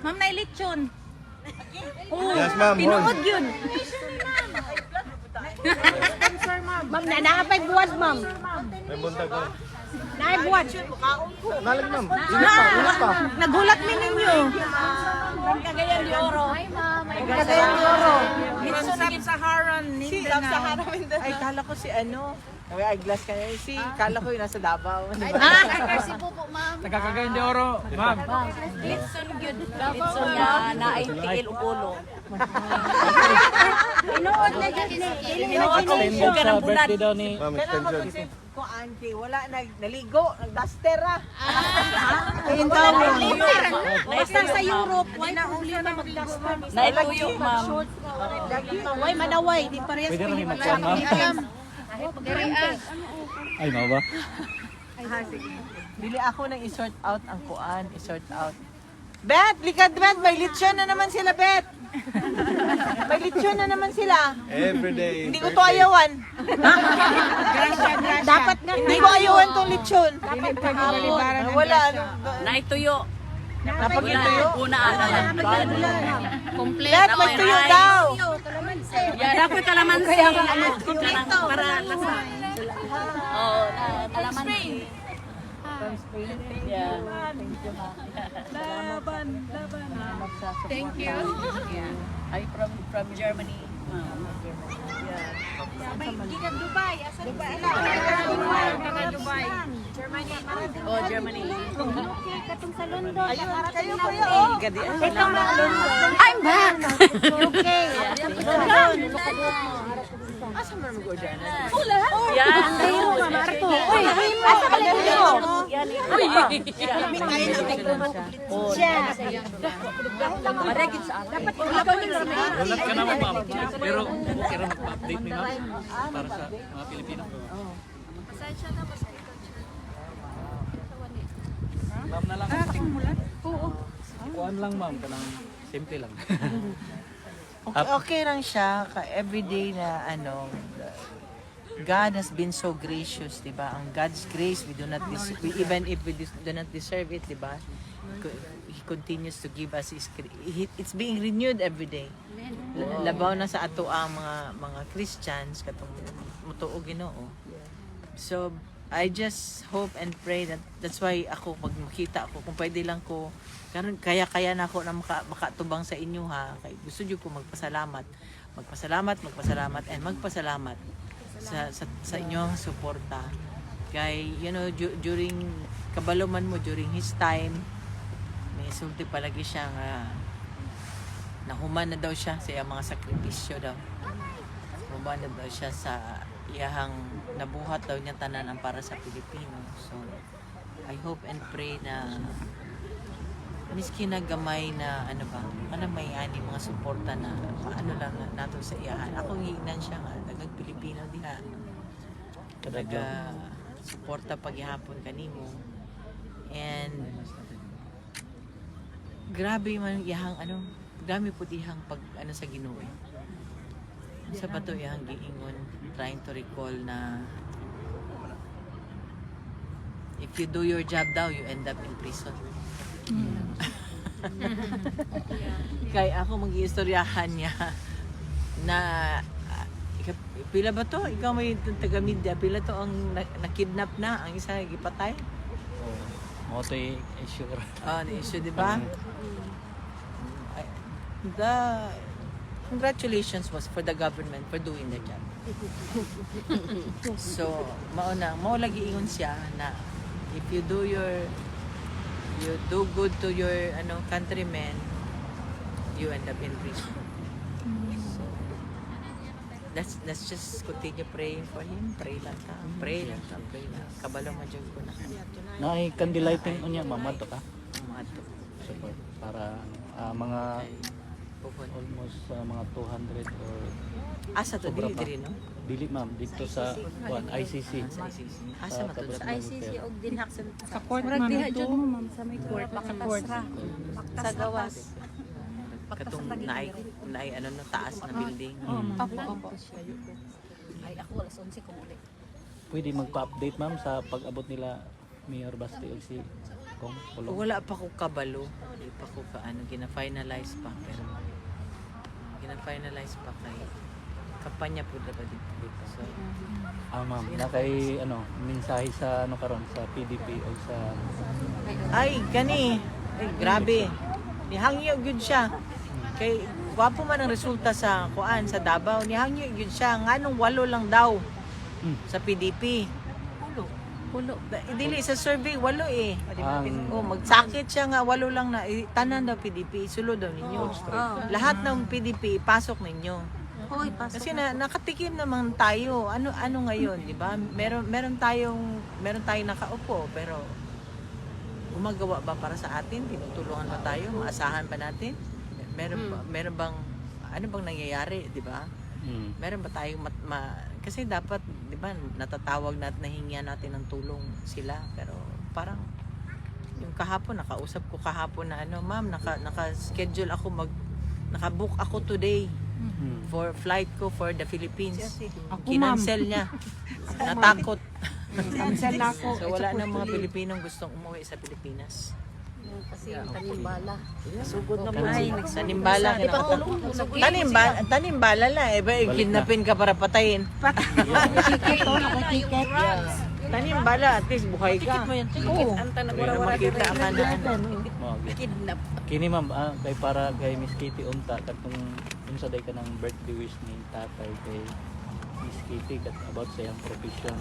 Ma'am, nailitsyon. Oh, Yes, ma'am. Pinuod yun. Ma'am, na naapay buwas, ma'am. May buntag ko. Naay buwas. Nalag ma'am. Ingat pa, ingat pa. Nagulat mi ninyo. Cagayan de Oro. Cagayan de Oro. Dito sa Saharan, Si Sahara Mindanao. Ay, kala ko si ano. May eyeglass ka niya. Si, kala ko yung nasa Davao. Kasi po po, ma'am. Nagkakagayon de oro, ma'am. Litson yun. Litson na naay tiil ulo. Inuod na dyan ni. Attendance sa birthday daw ni Ma'am, extension. ko, Anki, wala, nag, naligo, nagduster ah. Ayun daw. Basta sa Europe, why na uli na mag-duster? Naituyo, ma'am. Why manaway, di parehas Pwede rin pinipala. magkuhan, ma'am. Ay, mau ba? Bili ako ng i-sort out ang kuan, i-sort out. Bet, likad Bet, may litsyon na naman sila, Bet. may litsyon na naman sila. Every day. Hindi ko to ayawan. Dapat nga. Hindi ko ayawan tong litsyon. Ah, Wala, ano. Naituyo. Napag-ituyo. Una ana lang. Bet, may tuyo daw. Dapat kalamansi. Kompleto. Para lasa. Oo, na- kalamansi. Yeah. Thank you. Yeah. Ay, from from Germany. ma'am. Oh, Germany. Kayo kuya, oh. I'm back. Asa mo dyan? Yan. Uy, asa ka lang dito? Oh, Maragit sa akin. Dapat Ulat ka naman, ma'am. Pero okay rin mag-update ni ma'am para sa mga Pilipino. Ma'am na lang. Oo. Kuan lang, ma'am. Kanang simple lang. Okay, okay lang siya ka everyday na ano God has been so gracious, 'di ba? Ang God's grace we do not des- we, even if we des- do not deserve it, 'di ba? Co- He continues to give us his he- it's being renewed every day. L- Labaw na sa ato ang mga mga Christians katong mutuo Ginoo. So I just hope and pray that that's why ako pag makita ako. Kung pwede lang ko karon kaya kaya na ako na maka, makatubang sa inyo ha? Kay gusto niyo ko magpasalamat. Magpasalamat magpasalamat and magpasalamat sa sa, sa inyong suporta. Kay you know du- during kabaluman mo during his time may sulti palagi siya nga nahuman na daw siya sa mga sakripisyo daw. Human na daw siya sa iyahang nabuhat daw niya tanan ang para sa Pilipino. So, I hope and pray na miski na gamay na ano ba, ano may ani mga suporta na paano lang na- nato sa iyahan. Ako hingnan siya nga, dagang Pilipino diha. Talaga suporta paghihapon kanimo. And grabe man iyahang ano, grabe po dihang pag ano sa Ginoo. Sa bato yung giingon trying to recall na if you do your job daw you end up in prison. Kay ako mag-iistoryahan niya na pila ba to? Ikaw may taga media pila to ang na- nakidnap na? Ang isa gipatay Mo to issue. Oh, issue, di ba? I- The congratulations was for the government for doing their job. so, mauna, mao lagi ingon siya na if you do your you do good to your ano countrymen, you end up in prison. So, let's let's just continue praying for him. Pray lang ta. Pray lang ta. Pray lang. Kabalo man jud ko na. Naay candlelighting unya, ma'am. Ato ka. Mga to. Support. Para ah, mga Puhon. almost ah, mga 200 or Asa to Sobra dili pa. diri no? dili ma'am dito sa kuan ICC. Sa ICC. Asa man to? Sa ICC og dinhak sa Sa court man ito. ma'am sa may court court. sa gawas. Katong naay naay ano no taas na building. Opo, opo. Ay ako alas 11 ko muli. Pwede magpa-update ma'am sa pag-abot nila Mayor Basti o si Kong O, Pulong. Wala pa ko kabalo. Hindi pa ko ka ano, gina-finalize pa. Pero gina-finalize pa kay kampanya po dapat dito. dito. So, Ah, ma'am, na kay ano, mensahe sa ano karon sa PDP o sa ay, gani. Ay, grabe. Nihangyo gyud siya. Kay wapo man ang resulta sa kuan sa Davao, nihangyo gyud siya nganong walo lang daw Hmm. sa PDP. Pulo. Dili sa survey walo eh. Ang- Oh, magsakit siya nga walo lang na eh, tanan daw PDP, isulo daw ninyo. Lahat ng PDP pasok ninyo. Hoy, pasok. Kasi na, nakatikim naman tayo. Ano ano ngayon, 'di ba? Meron meron tayong meron tayong nakaupo pero gumagawa ba para sa atin? Tinutulungan ba tayo? Maasahan ba natin? Meron ba, meron bang ano bang nangyayari, 'di ba? Mm. Meron ba tayong mat, ma- kasi dapat 'di ba natatawag natin nahingian natin ng tulong sila pero parang yung kahapon nakausap ko kahapon na ano ma'am naka naka-schedule ako mag nakabook ako today Mm. for flight ko for the Philippines. Ako, Kinancel niya. Natakot. Na ako. So wala na mga Pilipinong gustong umuwi sa Pilipinas. Kasi yung tanimbala. Sugod na po. Tanimbala. Tanimbala, tanimbala lang. Eh, ba, kidnapin ka para patayin. Naka-ticket. Tanimbala, at least buhay ka. Oo. Pero makita ka na gi- Kini ma'am, ah, kay para kay Miss Kitty unta katong unsa day ka ng birthday wish ni tatay kay Miss Kitty kat about sa iyang profession.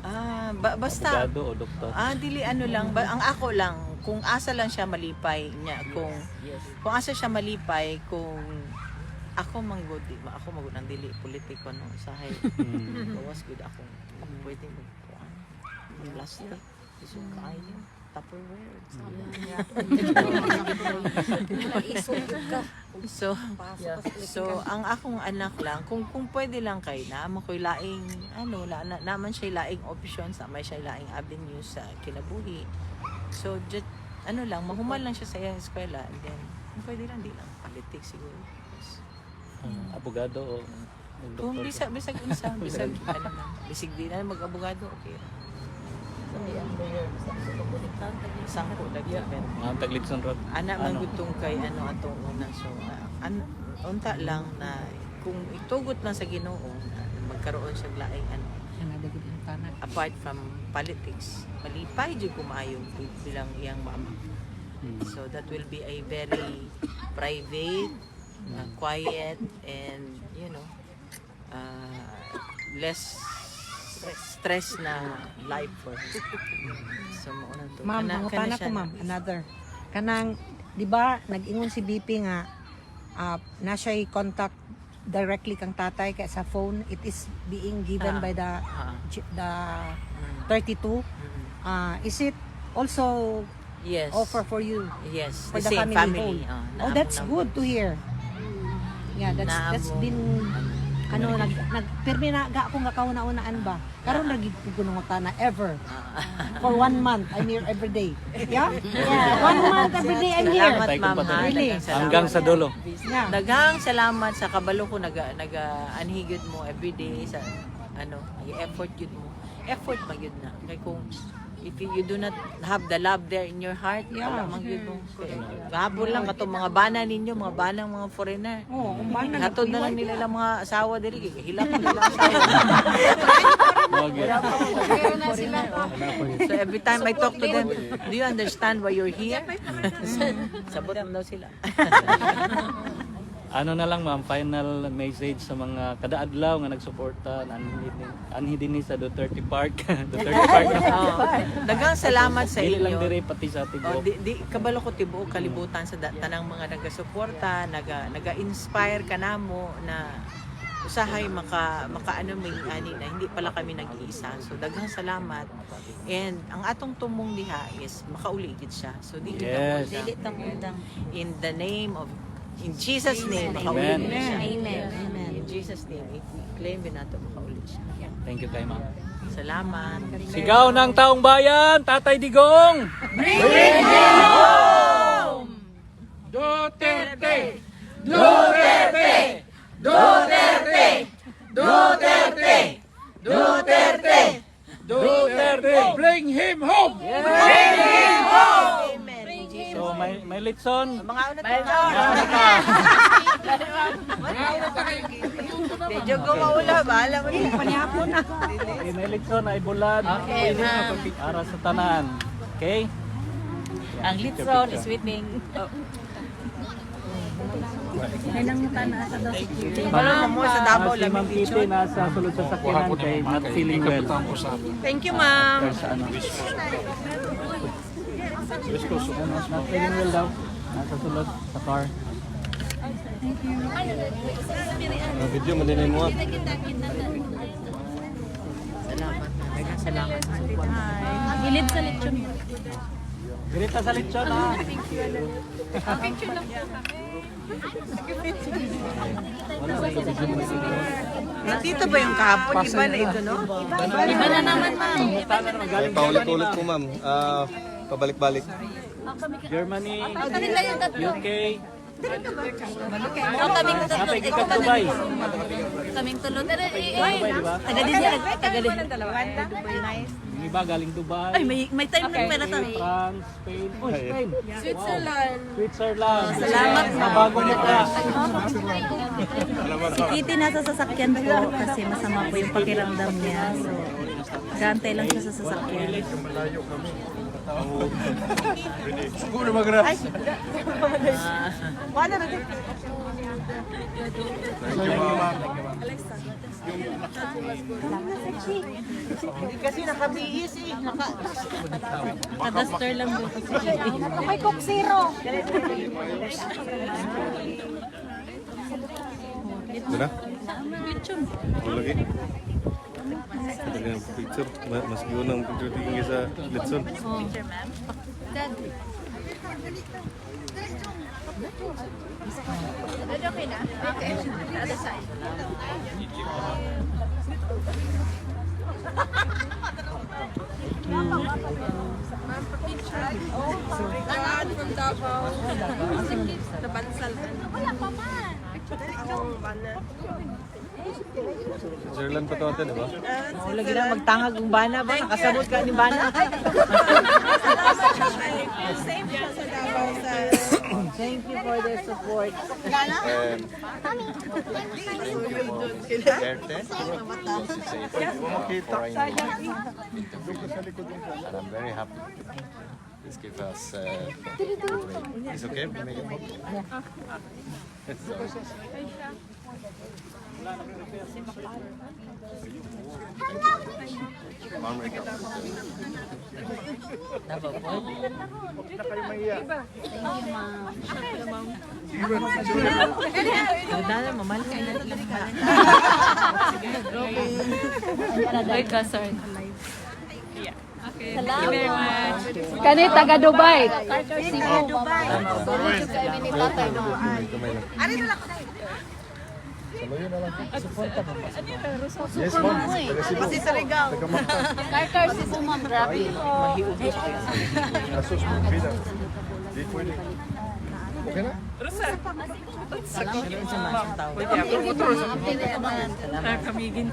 Ah, Ah, ba- basta. abogado o doktor. Ah, dili ano lang, ba, ang ako lang, kung asa lang siya malipay niya, kung kung asa siya malipay, kung ako manggod, di ba? Ako ang dili politiko no usahay. Mm. Bawas good ako. Pwede mo kuan. Plastic. Iso kain. Tupperware. So, so ang akong anak lang, kung kung pwede lang kay na mo ko'y laing ano, la, na, naman siya laing options, may siya laing avenues sa kinabuhi. So, just, ano lang, mahumal lang siya sa eskwela and then kung pwede lang di lang politics siguro. Yes. Ah, abogado o Kung bisag bisag unsa, bisag ano man, bisig di na mag-abogado, okay. ra. Sangko lagi pero Ah, Taglibson Road. ana man Ano? gutong kay ano atong una so ah, an, unta lang na kung itugot lang sa Ginoo na magkaroon siya laing ano apart from politics malipay jud kumayo bilang iyang mama Mm. so that will be a very private uh, quiet and you know uh, less stress na life for her so mo na to Ma'am, Kana- kana siya ma'am. Another. Kanang, di ba, nag-ingon si BP nga, ah, na siya contact directly kang tatay kaya sa phone it is being given Ah. by the Ch- the mm, 32 mm. Ah, is it also yes. offer for you? Yes for the, the same family, family, oh naamo that's good to hear. Yeah that's that's been ano nag nag pirmi na ga ako nga kauna-unaan ba karon lagi ko gunungutan na ever Ah. for one month I'm here every day yeah yeah one month every day I'm here Salamat ma'am ha. Really? Hanggang sa dulo. yeah Daghang salamat sa kabalo ko naga naga anhigid mo everyday sa ano, i-effort yun mo. Effort man yun na. Kay kung if you, you do not have the love there in your heart, Yeah. wala man yun mo. Gahapon lang katong mga bana ninyo, mga banang mga foreigner. oh kung ba na Hatod na lang nila ilang mga asawa diri hilak na nila So every time I talk to them, do you understand why you're here? Sabot lang daw sila. Ano na lang ma'am, final message sa mga kadaadlaw nga nagsuporta anhi dinhi sa Duterte Park. Duterte Park. Oh, daghang salamat sa Dili lang inyo. dire pati sa Oh, tibuok. di, di kabalo ko tibuok kalibutan sa da- tanang mga nagasuporta, naga naga-inspire kanamo na usahay maka makaano may ani na hindi pala kami nag-iisa. So daghang salamat. And ang atong tumong diha is makauli gid siya. So di Yes. kita In the name of in Jesus name makauli Amen. siya. Amen. Amen. In Jesus name, i-claim din nato makauli siya. Thank you kay ma'am. Salamat. Sigaw ng taong bayan, Tatay Digong! Duterte! Duterte! Duterte! Duterte! Duterte! Duterte! Bring him home! Amen. May, may litson. Mga una to. Medyo gumaula ba? Alam mo niya. Panyapo na. Okay, may litson ay bulan. Okay, Para sa tanan. Okay? Ang litson is waiting. Parang mo sa Davao Ah, si lang. Ma'am Kitty nasa sulod sa sakyanan kay not feeling well. Thank you, ma'am. Sa ano. Not feeling well daw. Nasa sulod sa car. Ah, Video mo din mo. ah. Salamat. Salamat sa. Gilid sa lechon. Dirita sa lechon ha. Nandito ba yung kahapon? Iba na ito, no? Iba na naman, ma'am. Ay, paulit-ulit po ma'am. Ah, pabalik-balik. Germany, Kanila yung tatlo. UK, Oh, kaming tatlo. napay ka Dubai. Kaming tulo. Pero, eh, eh, Dubai, di ba? taga din yan. Taga din. Yung iba galing Dubai. Ay, may, may time na pera tayo. France, Spain. Oh, Spain. Switzerland. Switzerland. Salamat, Sa ma'am. bago na ka. Si Kitty nasa sasakyan po kasi masama po yung pakiramdam niya. So, gantay lang siya sa sasakyan. Wala na din. Hindi kasi nakabihis eh. Naka... Kadaster lang doon. May Coke Zero. Ito na? Ito lagi. Na picture. Ma- Mas yun ang picture tingin sa Litson. Switzerland pa ito ate, di ba? Oh, lagi lang magtangag ng bana ba? Nakasabot ka ni bana? Thank you for the support. And... and I'm very happy. This gives us uh, good way. It's okay, we make it home. Dala, mamali ka na lang. Wait ka, sorry. Salamat. Kani taga Dubai. Taga Dubai. Sorry jud kay ni tatay mo. Yes, ma'am. Cebu. Kasi sa Rigao. Karkar si Sumam, grabe. Asus mo. Di pwede. Okay na? Taga Kamigin.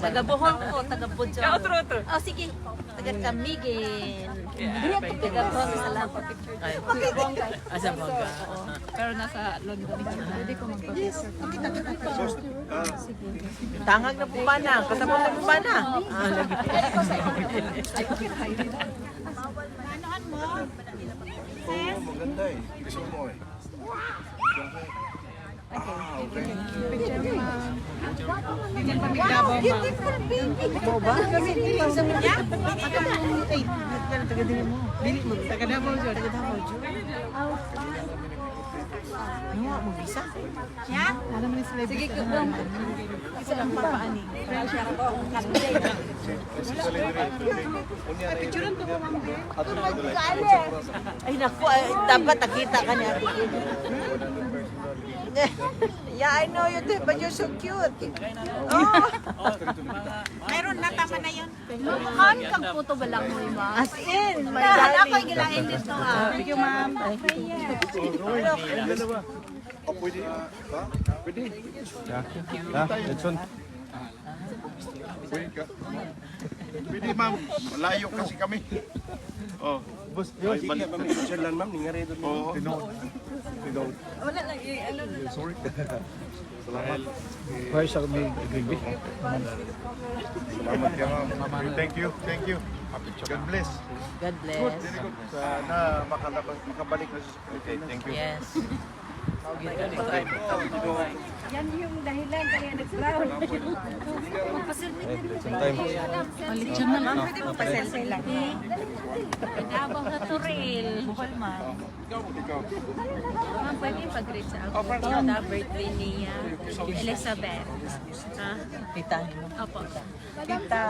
Taga Bohol ko, taga Budyo. Otro, otro. Oh, sige. Taga Kamigin. Taga Bohol, salamat. Asa mo ka? Pero nasa London. Pwede ko magpa-picture. Tangag na pumana. Kasabot na pumana. Ah, lagi. Oo, maganda eh. Gusto mo eh. Mo ba? Sa niya? Ay, taga dili mo. Dili mo. Taga Davao dyan. Taga Davao dyan. Ano mo visa? Sige, kubong. Isa lang papaani. Ay naku, ay, dapat nakita ka niya. yeah, I know you did, but you're so cute. Oh, Meron na, tama na yun. Han kang puto ba lang mo, ma? as in, my Ako darling. ay gilain dito, ah. Thank you, ma'am. Oh, pwede. Ha? Pwede. Yeah. Yeah, Litson. Pwede ka. Pwede ma'am, malayo kasi kami. Oh, Boss, yun, balik kami. Siya lang ma'am, ningari doon. oo. Sorry. Where's our big baby? Salamat ka ma'am. Thank you, thank you. God bless. God bless. Sana makalabas, makabalik na sa Pilipinas. Thank you. Yes. Pag-drive ko, yan yung dahilan kaya nag-brown. Sometime. Pwede mo pasensya lang. Nabang na turil. Buhol ma. Ma'am, pwede yung pag-greet sa ako. Tita, birthday niya. Elizabeth. Ha? Tita. Opo. Tita.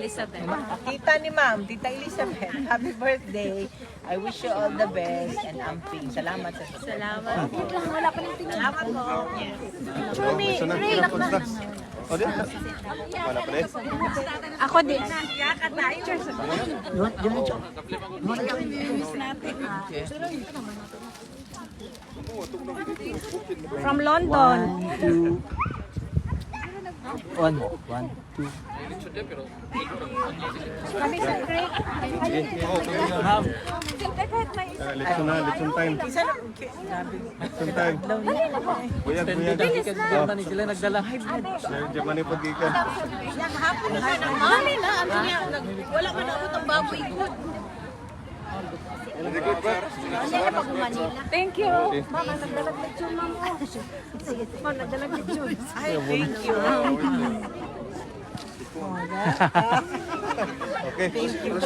Elizabeth. Tita ni Ma'am, Tita Elizabeth, happy birthday. I wish you all the best and amping. Salamat sa Salamat. Salamat po. Gusto na, kinapunta. O, di na. Wala pa rin. Ako din. From London. One, one, two. Kami sa Greek. Let's na, let's time. Let's time. Buyag, buyag. Germany sila nagdala. Yung pag-ikan. Mali na. Ano niya? Wala man ako ng baboy ko. Thank you. Mama, nagdalag lechon, mama. Sige, mama, nagdalag lechon. Ay, thank you. Okay.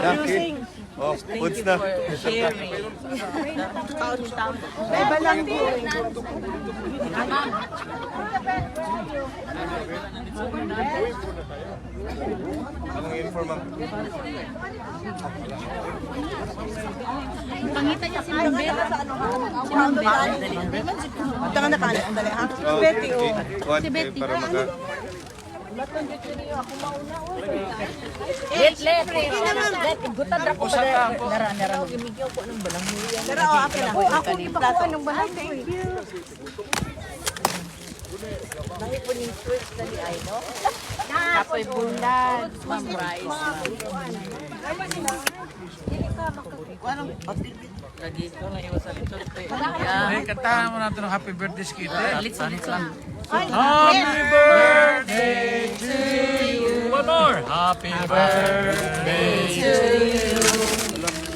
Okay. Oh, foods na. Sharing. Beba lang po. Anong inform ang Pangita niya si Mambel. Si Mambel. Tanga na kanan, andali ha. Oh, Betty, oh. Si Betty. Para maka... Let, let. Let, gutan ra ko ba? Nara, nara. Gimigyaw ko ng balang huyan. Pero oh, akin ako. Ako, ipakuha ng bahay. Thank you. Dahil po ni Twitch na ni Ay, no? Kapoy bundan. Ma'am Rice. Lagi ko lang iwas sa lechon. Yeah. kantahan mo natin ng happy birthday kita. Litson, litson. Happy birthday to you. One more. Happy birthday to you.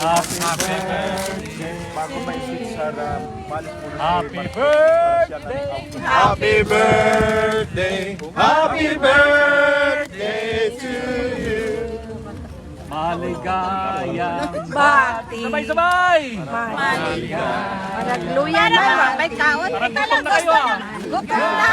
Happy birthday. Bago maisip sa uh, malis mo na Happy birthday. Happy birthday! Happy birthday to you! Maligayang Bati. Sabay-sabay! Nagluyan na. May kaot. Parang gutom na kayo ah! Gutom na.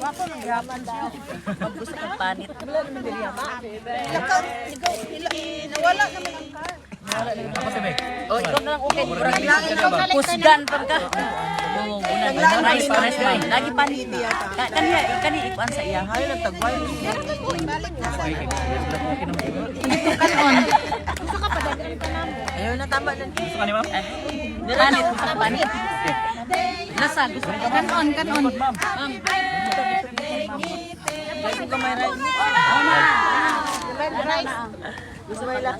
Jin. Gusto ng panit. Nawala naman ang car. Ako sabi. O, ikaw na lang okay. Kusgan pa ka. Oo, una. Rice, rice, rice. Lagi panit. Ka- Kaniya, kaniya ikuan sa iya. Ay, nagtagway. Ayaw na tama na. Gusto ka ni Ma'am? Panit, panit. Nasa, gusto ko. Kanon, kanon. Ma'am. Lagi ko may rice. Rice. Gusto mo ila?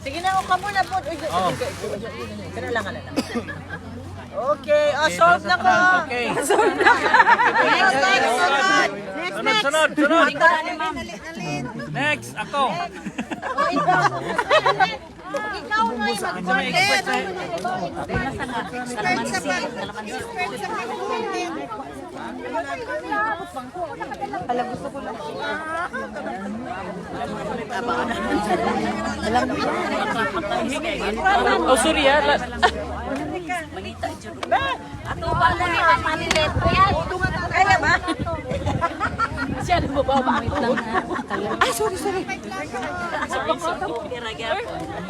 Sige na, o ka muna po. Uy, lang, lang. Okay, oh, solve na ko. Okay. Next, next, sunod. Next, Sunod, next. sunod, sunod. Alin, Next, ako. Ikaw na yung mag-content. Expert sa pag-content. Pala gusto ko lang. Oh, sorry ah. La- Ato pa mo ni Manilit. Kaya ba? Siya nagbabawa lang. Ay, sorry, sorry. Sorry, sorry.